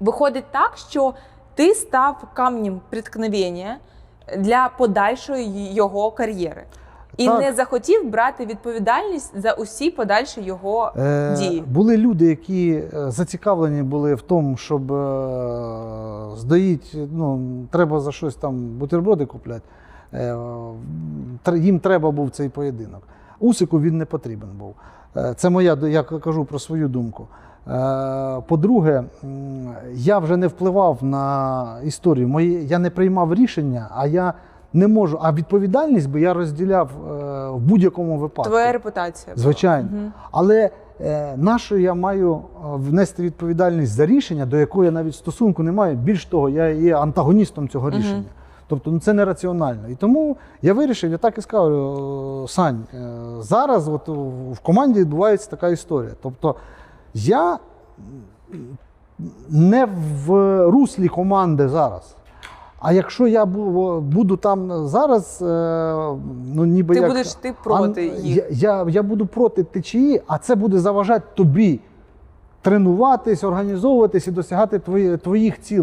Виходить так, що ти став камнем приткновення для подальшої його кар'єри. І Так. не захотів брати відповідальність за усі подальші його Е, дії. Були люди, які е, зацікавлені були в тому, щоб е, здаїть, ну, треба за щось там бутерброди купляти. Е, їм треба був цей поєдинок. Усику він не потрібен був. Е, Це моя, я кажу про свою думку. Е, По-друге, я вже не впливав на історію. Мої, я не приймав рішення, а я не можу. А відповідальність би я розділяв е, в будь-якому випадку. Твоя репутація. Звичайно. Мгм. Але е, на що я маю внести відповідальність за рішення, до якого я навіть стосунку не маю. Більш того, я є антагоністом цього рішення. Тобто ну, це нераціонально. І тому я вирішив, я так і сказав, Сань, зараз от в команді відбувається така історія. Тобто я не в руслі команди зараз. А якщо я буду там зараз, е, ну ніби Ти як будеш ти проти а, їх. Я, я, я буду проти течії, а це буде заважати тобі тренуватись, організовуватись і досягати твої, твоїх цілей.